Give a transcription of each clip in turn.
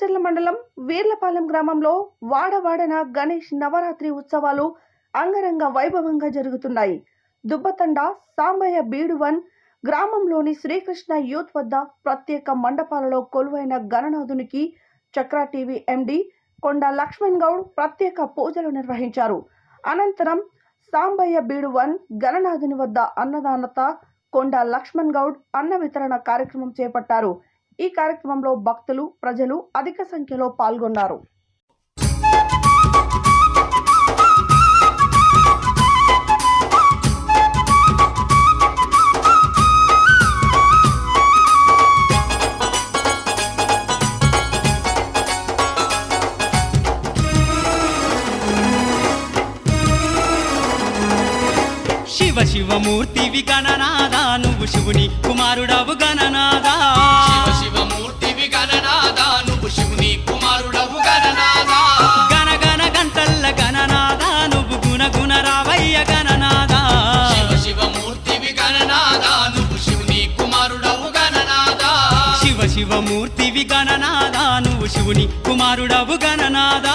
మాచర్ల మండలం వీర్లపాలెం గ్రామంలో వాడవాడన గణేష్ నవరాత్రి ఉత్సవాలు అంగరంగ వైభవంగా జరుగుతున్నాయి. దుబ్బతండ సాంబయ్య బీడువన్ గ్రామంలోని శ్రీకృష్ణ యూత్ వద్ద ప్రత్యేక మండపాలలో కొలువైన గణనాథునికి చక్రా టీవీ ఎండి కొండ లక్ష్మణ్ గౌడ్ ప్రత్యేక పూజలు నిర్వహించారు. అనంతరం సాంబయ్య బీడువన్ గణనాథుని వద్ద అన్నదానత కొండ లక్ష్మణ్ గౌడ్ అన్న వితరణ కార్యక్రమం చేపట్టారు. ఈ కార్యక్రమంలో భక్తులు ప్రజలు అధిక సంఖ్యలో పాల్గొన్నారు. శివ శివమూర్తివి గణనాదా నువ్వు శివుని కుమారుడవు గణనాదా శివమూర్తివి గణనాథ నువ్వు శివుని కుమారుడవు గణనాథ. గణ గణ గంటల్ల గణనాదా నువ్వు గుణ గుణ రావయ్య గణనాదా శివ శివమూర్తివి గణనాథ నువ్వు శివుని కుమారుడవు గణనాథ. శివ శివమూర్తివి గణనాదా నువ్వు శివుని కుమారుడవు గణనాదా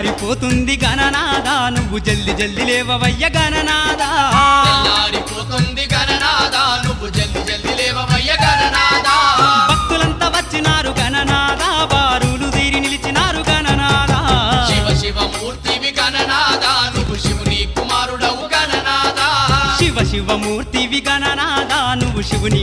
తెల్లారిపోతుంది గణనాదా నువ్వు జల్ది జల్ది లేవవయ్య గణనాదా తెల్లారిపోతుంది గణనాథ. నువ్వు జల్ది జల్ది లేవవయ్య గణనాథ. భక్తులంతా వచ్చినారు గణనాదా బారులు తీరి నిలిచినారు గణనాదా శివ శివమూర్తివి గణనాథ. నువ్వు శివుని కుమారుడవు గణనాథ. శివ శివమూర్తివి గణనాదా నువ్వు శివుని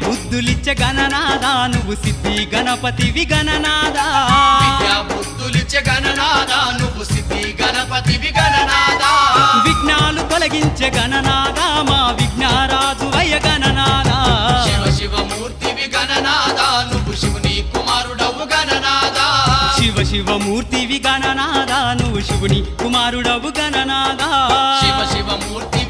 బుద్ధులిచ్చ గణనాదా నువ్వు సిద్ధి గణపతివి గణనాదా విద్యా బుద్ధులిచ్చే గణనాదా నువ్వు సిద్ధి గణపతివి గణనాదా విఘ్నాలు తొలగించే గణనాదా మా విఘ్నారాజు వయ గణనాదా శివ శివమూర్తివి గణనాదా నువ్వు శివుని కుమారుడవు గణనాదా శివ శివమూర్తివి గణనాదా నువ్వు శివుని కుమారుడవు గణనాదా శివ శివమూర్తివి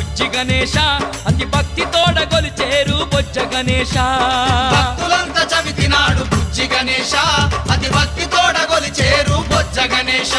బుజ్జి గణేష అతి భక్తి తోడ గొలిచేరు బొజ్జ గణేశ. భక్తులంతా చవితినాడు బుజ్జి గణేష అతి భక్తి తోడ చేరు బొజ్జ గణేష